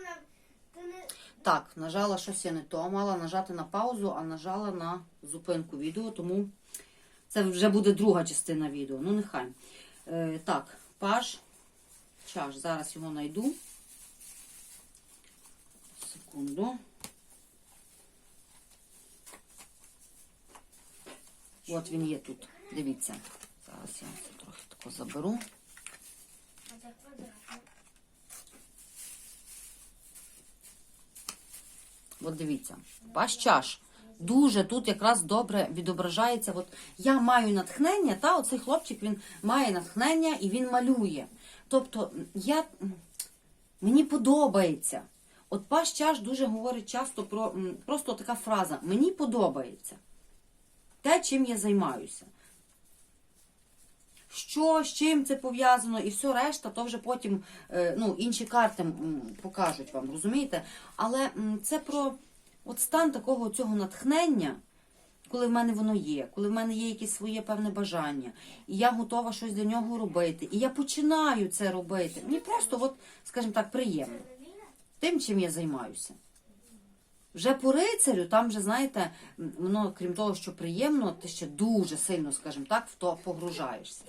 на... Ти не... Так, нажала щось я не то. Мала нажати на паузу, а нажала на зупинку відео, тому це вже буде друга частина відео. Ну, нехай. Е, так, паж, чаш. Зараз його знайду. Секунду. От він є тут. Дивіться. Зараз я це трохи тако заберу. А це От дивіться, ваш чаш. Дуже тут якраз добре відображається. От я маю натхнення, та оцей хлопчик він має натхнення і він малює. Тобто, я, мені подобається. От паш чаш дуже говорить часто про просто така фраза Мені подобається те, чим я займаюся. Що, з чим це пов'язано, і все решта, то вже потім е, ну, інші карти покажуть вам, розумієте? Але це про от стан такого цього натхнення, коли в мене воно є, коли в мене є якесь своє певне бажання, і я готова щось для нього робити. І я починаю це робити. Мені просто, от, скажімо так, приємно тим, чим я займаюся. Вже по рицарю, там вже, знаєте, воно, крім того, що приємно, ти ще дуже сильно, скажімо так, в то погружаєшся.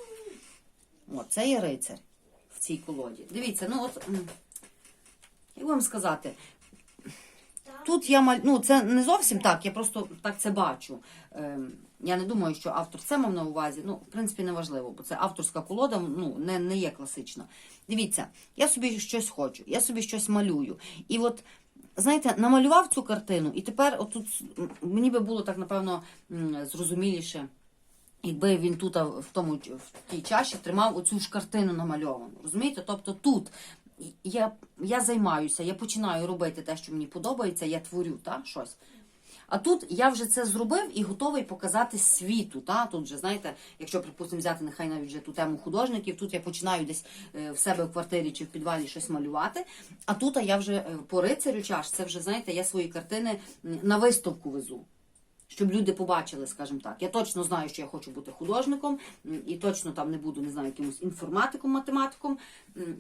О, це є рицар в цій колоді. Дивіться, ну от, як вам сказати, тут я маль... ну це не зовсім так, я просто так це бачу. Ем, я не думаю, що автор це мав на увазі. Ну, в принципі, не важливо, бо це авторська колода, ну, не, не є класична. Дивіться, я собі щось хочу, я собі щось малюю. І от, знаєте, намалював цю картину, і тепер отут мені би було так, напевно, зрозуміліше. Якби він тут в тому в тій чаші тримав оцю ж картину намальовану. Розумієте? Тобто тут я, я займаюся, я починаю робити те, що мені подобається, я творю та, щось. А тут я вже це зробив і готовий показати світу. Та? Тут вже, знаєте, якщо, припустимо, взяти нехай навіть вже ту тему художників, тут я починаю десь е, в себе в квартирі чи в підвалі щось малювати. А тут я вже е, по рицарю чаш, це вже, знаєте, я свої картини на виставку везу щоб люди побачили, скажімо так. Я точно знаю, що я хочу бути художником, і точно там не буду, не знаю, якимось інформатиком, математиком.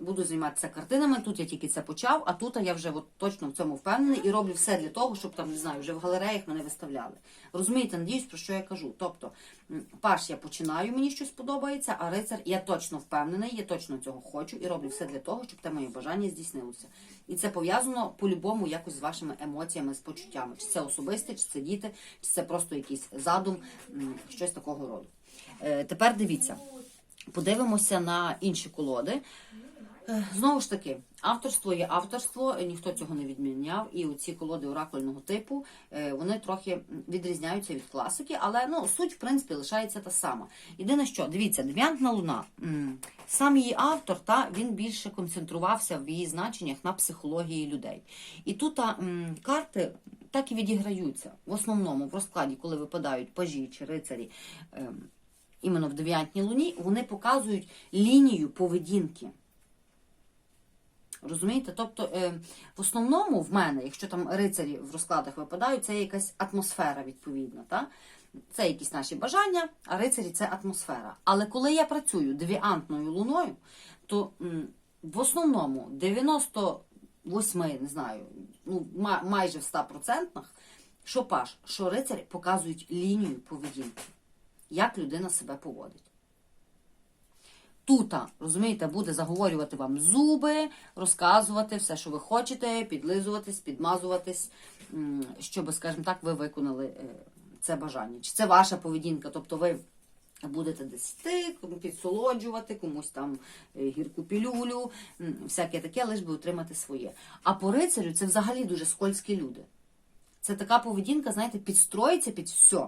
Буду займатися картинами. Тут я тільки це почав, а тут я вже от точно в цьому впевнений і роблю все для того, щоб там не знаю, вже в галереях мене виставляли. Розумієте, надіюсь, про що я кажу. Тобто, паш я починаю, мені щось подобається, а рицар я точно впевнений, я точно цього хочу і роблю все для того, щоб те моє бажання здійснилося. І це пов'язано по-любому якось з вашими емоціями, з почуттями. Чи це особисте, чи це діти, чи це просто якийсь задум, щось такого роду. Е, Тепер дивіться, подивимося на інші колоди. Е, Знову ж таки, авторство є авторство, е, ніхто цього не відміняв. І ці колоди оракульного типу е, вони трохи відрізняються від класики, але ну, суть, в принципі, лишається та сама. Єдине що, дивіться, дев'ятна луна. Сам її автор, та він більше концентрувався в її значеннях на психології людей. І тут а, карти так і відіграються. В основному в розкладі, коли випадають пажі чи рицарі. ем, Іменно в дев'ятній луні вони показують лінію поведінки. Розумієте? Тобто, е, в основному в мене, якщо там рицарі в розкладах випадають, це якась атмосфера відповідна. Та? Це якісь наші бажання, а рицарі це атмосфера. Але коли я працюю девіантною луною, то в основному 98, не знаю, ну, майже в 100%, що паш, що рицарі показують лінію поведінки, як людина себе поводить. Тута, розумієте, буде заговорювати вам зуби, розказувати все, що ви хочете, підлизуватись, підмазуватись, щоб, скажімо так, ви виконали е, це бажання. Чи це ваша поведінка? Тобто ви будете десь йти, підсолоджувати, комусь там е, гірку пілюлю, всяке таке, лиш би отримати своє. А по рицарю це взагалі дуже скользкі люди. Це така поведінка, знаєте, підстроїться під все,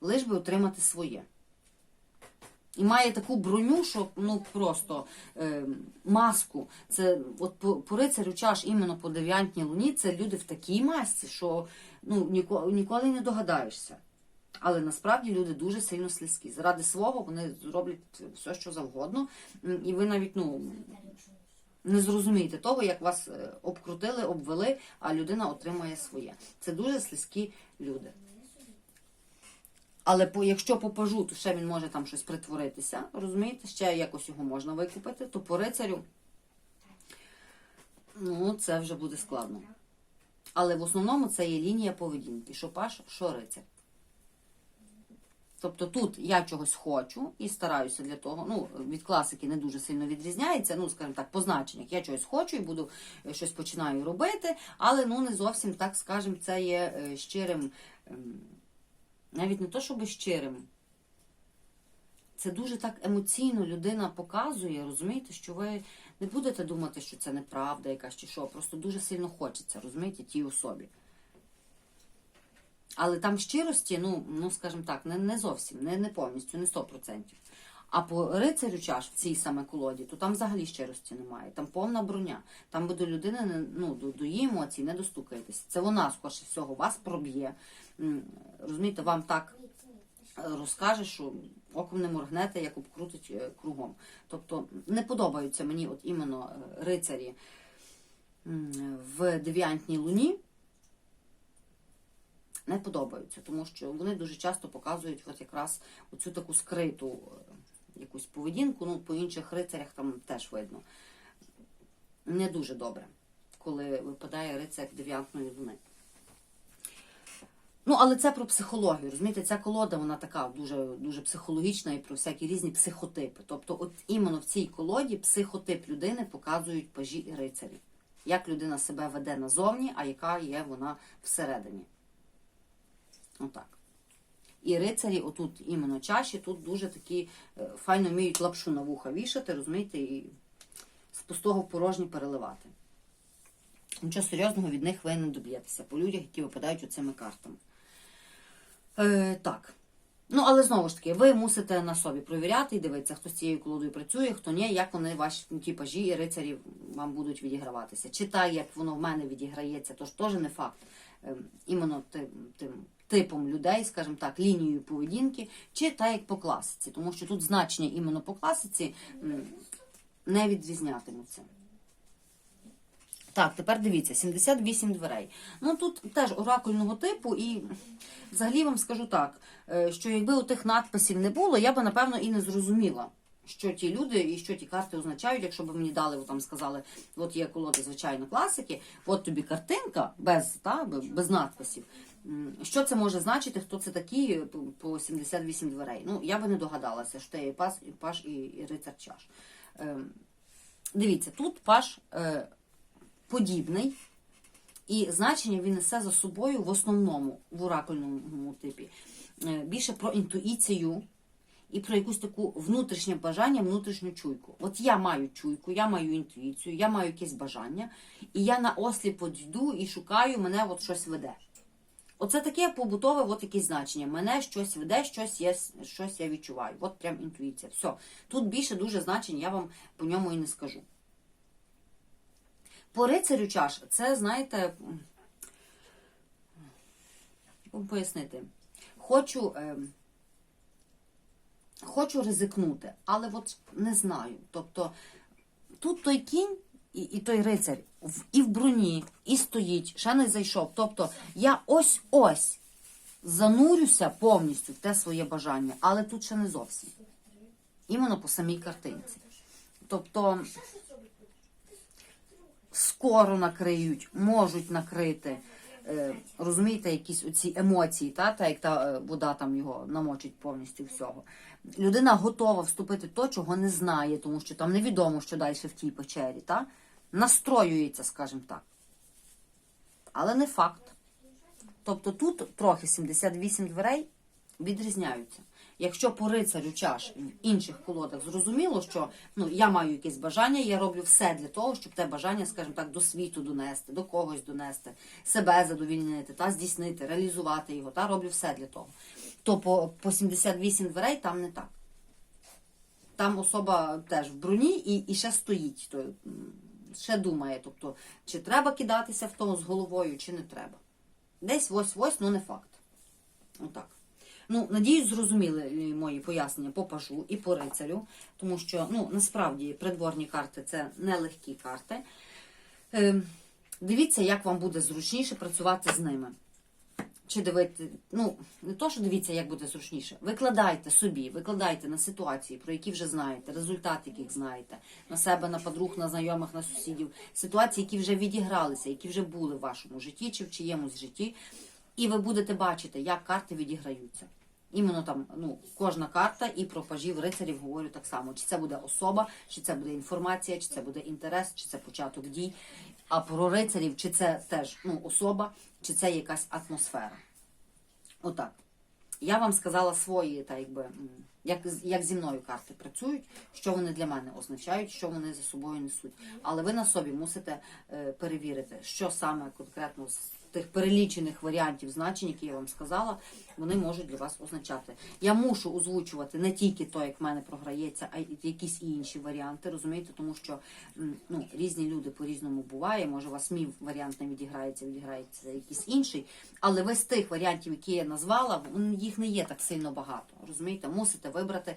лиш би отримати своє. І має таку броню, що ну просто е, маску. Це от по, рицарю чаш іменно по дев'ятній луні, це люди в такій масці, що ну ніколи, ніколи не догадаєшся. Але насправді люди дуже сильно слизькі. Заради свого вони зроблять все, що завгодно. І ви навіть ну, не зрозумієте того, як вас е, обкрутили, обвели, а людина отримує своє. Це дуже слизькі люди. Але по, якщо по пажу, то ще він може там щось притворитися, розумієте, ще якось його можна викупити, то по рицарю Ну, це вже буде складно. Але в основному це є лінія поведінки. Що паш, що рицар. Тобто тут я чогось хочу і стараюся для того. Ну, від класики не дуже сильно відрізняється. Ну, скажімо так, по значеннях. Я чогось хочу і буду е, щось починаю робити, але ну не зовсім так, скажімо, це є е, щирим. Навіть не то, щоб щирим. Це дуже так емоційно людина показує, розумієте, що ви не будете думати, що це неправда якась чи що. Просто дуже сильно хочеться, розумієте, тій особі. Але там щирості, ну, ну скажімо так, не, не зовсім, не, не повністю, не 100%. А по рицарю чаш в цій саме колоді, то там взагалі щирості немає. Там повна броня. Там ви до людини, не- ну, до, до її емоцій не достукаєтесь. Це вона, скоріше всього, вас проб'є. Розумієте, вам так е, розкаже, що оком не моргнете, як обкрутить е, кругом. Тобто не подобаються мені от іменно е, рицарі в девіантній луні. Не подобаються, тому що вони дуже часто показують от якраз оцю таку скриту якусь поведінку. Ну, по інших рицарях там теж видно. Не дуже добре, коли випадає рицар дев'ятної луни. Ну, але це про психологію. Розумієте, ця колода вона така дуже, дуже психологічна і про всякі різні психотипи. Тобто, от іменно в цій колоді психотип людини показують пажі і рицарі. Як людина себе веде назовні, а яка є вона всередині. Отак. І рицарі, отут іменно чаші, тут дуже такі е, файно вміють лапшу на вуха вішати, розумієте, і з пустого в порожнє переливати. Нічого серйозного від них ви не доб'єтеся по людях, які випадають оцими картами. Е, так. Ну, але знову ж таки, ви мусите на собі провіряти і дивитися, хто з цією колодою працює, хто ні, як вони ваші ті пажі і рицарі вам будуть відіграватися. Чи так, як воно в мене відіграється, то ж теж не факт. Ем, іменно тим, тим типом людей, скажімо так, лінією поведінки, чи так, як по класиці. Тому що тут значення іменно по класиці не відрізнятимуться. Так, тепер дивіться, 78 дверей. Ну тут теж оракульного типу, і взагалі вам скажу так, е, що якби у тих надписів не було, я би напевно і не зрозуміла, що ті люди і що ті карти означають, якщо б мені дали, там сказали, от є колоди, звичайно, класики, от тобі картинка без, та, без надписів. Що це може значити, хто це такі по- по 78 дверей? Ну, я би не догадалася, що це і пас, і паш, і, і рицар чаш. Ем, Дивіться, тут паш е, подібний, і значення він несе за собою в основному, в оракульному типі, е, більше про інтуїцію і про якусь таку внутрішнє бажання, внутрішню чуйку. От я маю чуйку, я маю інтуїцію, я маю якесь бажання, і я на осліп йду і шукаю, мене от щось веде. Оце таке побутове от якесь значення. Мене щось веде, щось я, щось я відчуваю. От прям інтуїція. Все. Тут більше дуже значень, я вам по ньому і не скажу. По рицарю чаш, це, знаєте, вам пояснити. Хочу, ем, хочу ризикнути, але от не знаю. Тобто тут той кінь і, і той рицар і в броні, і стоїть, ще не зайшов. Тобто я ось-ось занурюся повністю в те своє бажання, але тут ще не зовсім. Іменно по самій картинці. Тобто скоро накриють, можуть накрити. Е, розумієте, якісь оці емоції, та, та як та е, вода там його намочить повністю всього. Людина готова вступити в то, чого не знає, тому що там невідомо, що далі в тій печері. Та? Настроюється, скажімо так. Але не факт. Тобто тут трохи 78 дверей відрізняються. Якщо по рицарю чаш в інших колодах зрозуміло, що ну, я маю якесь бажання, я роблю все для того, щоб те бажання, скажімо так, до світу донести, до когось донести, себе задовільнити, та здійснити, реалізувати його, та роблю все для того. То по, по 78 дверей там не так. Там особа теж в броні і, і ще стоїть, то, ще думає, тобто, чи треба кидатися в тому з головою, чи не треба. Десь ось-ось, ну не факт. Отак. Ну, надіюсь, зрозуміли мої пояснення по пажу і по рицарю, тому що ну, насправді придворні карти це нелегкі карти. Е, дивіться, як вам буде зручніше працювати з ними. Чи дивити, ну не то, що дивіться, як буде зручніше. Викладайте собі, викладайте на ситуації, про які вже знаєте, результат яких знаєте, на себе, на подруг, на знайомих, на сусідів, ситуації, які вже відігралися, які вже були в вашому житті чи в чиємусь житті, і ви будете бачити, як карти відіграються. Іменно там, ну, кожна карта і про пажів рицарів говорю так само. Чи це буде особа, чи це буде інформація, чи це буде інтерес, чи це початок дій. А про рицарів, чи це теж ну, особа, чи це якась атмосфера. Отак. Я вам сказала свої, та якби, як, як зі мною карти працюють, що вони для мене означають, що вони за собою несуть. Але ви на собі мусите е, перевірити, що саме конкретно тих перелічених варіантів значень, які я вам сказала, вони можуть для вас означати. Я мушу озвучувати не тільки то, як в мене програється, а й якісь інші варіанти, розумієте, тому що ну, різні люди по-різному буває. Може, у вас мій варіант не відіграється, відіграється якийсь інший. Але з тих варіантів, які я назвала, їх не є так сильно багато. Розумієте, мусите вибрати,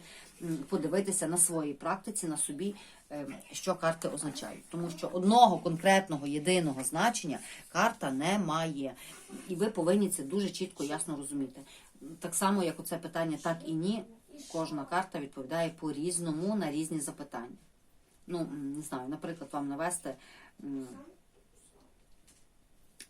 подивитися на своїй практиці, на собі, е, що карти означають. Тому що одного конкретного єдиного значення карта не має. І ви повинні це дуже чітко, ясно розуміти. Так само, як оце питання так і ні, кожна карта відповідає по-різному на різні запитання. Ну, не знаю, наприклад, вам навести.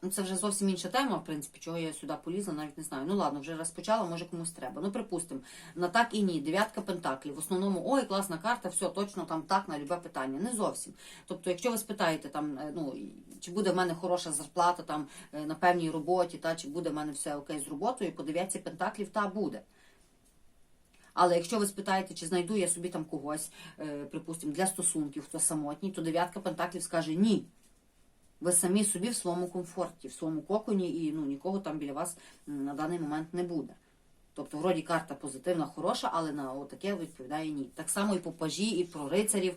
Ну, це вже зовсім інша тема, в принципі, чого я сюди полізла, навіть не знаю. Ну ладно, вже розпочала, може комусь треба. Ну, припустимо, на так і ні, дев'ятка пентаклів. В основному, ой, класна карта, все, точно там так на любе питання. Не зовсім. Тобто, якщо ви спитаєте, там, е, ну, чи буде в мене хороша зарплата там е, на певній роботі, та чи буде в мене все окей з роботою, по дев'ятці пентаклів та буде. Але якщо ви спитаєте, чи знайду я собі там когось, е, припустимо, для стосунків, хто самотній, то дев'ятка пентаклів скаже ні. Ви самі собі в своєму комфорті, в своєму коконі, і ну, нікого там біля вас на даний момент не буде. Тобто, вроді карта позитивна, хороша, але на таке відповідає ні. Так само і по пажі, і про рицарів.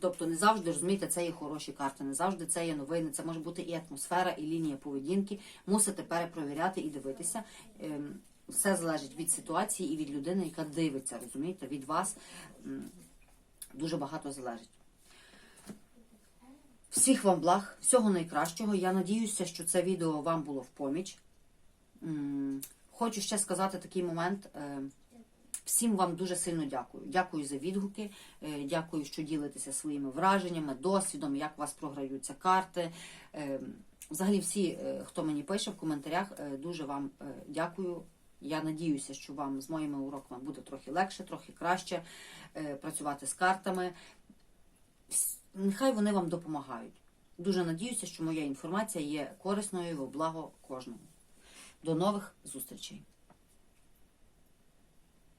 Тобто не завжди розумієте, це є хороші карти, не завжди це є новини. Це може бути і атмосфера, і лінія поведінки. Мусите перепровіряти і дивитися. Ем, Все залежить від ситуації і від людини, яка дивиться, розумієте, від вас дуже багато залежить. Всіх вам благ, всього найкращого. Я надіюся, що це відео вам було в поміч. Хочу ще сказати такий момент. Е, Всім вам дуже сильно дякую. Дякую за відгуки. е, Дякую, що ділитеся своїми враженнями, досвідом, як у вас програються карти. Е, Взагалі, всі, хто мені пише в коментарях, дуже вам дякую. Я надіюся, що вам з моїми уроками буде трохи легше, трохи краще працювати з картами. Нехай вони вам допомагають. Дуже надіюся, що моя інформація є корисною в благо кожному. До нових зустрічей!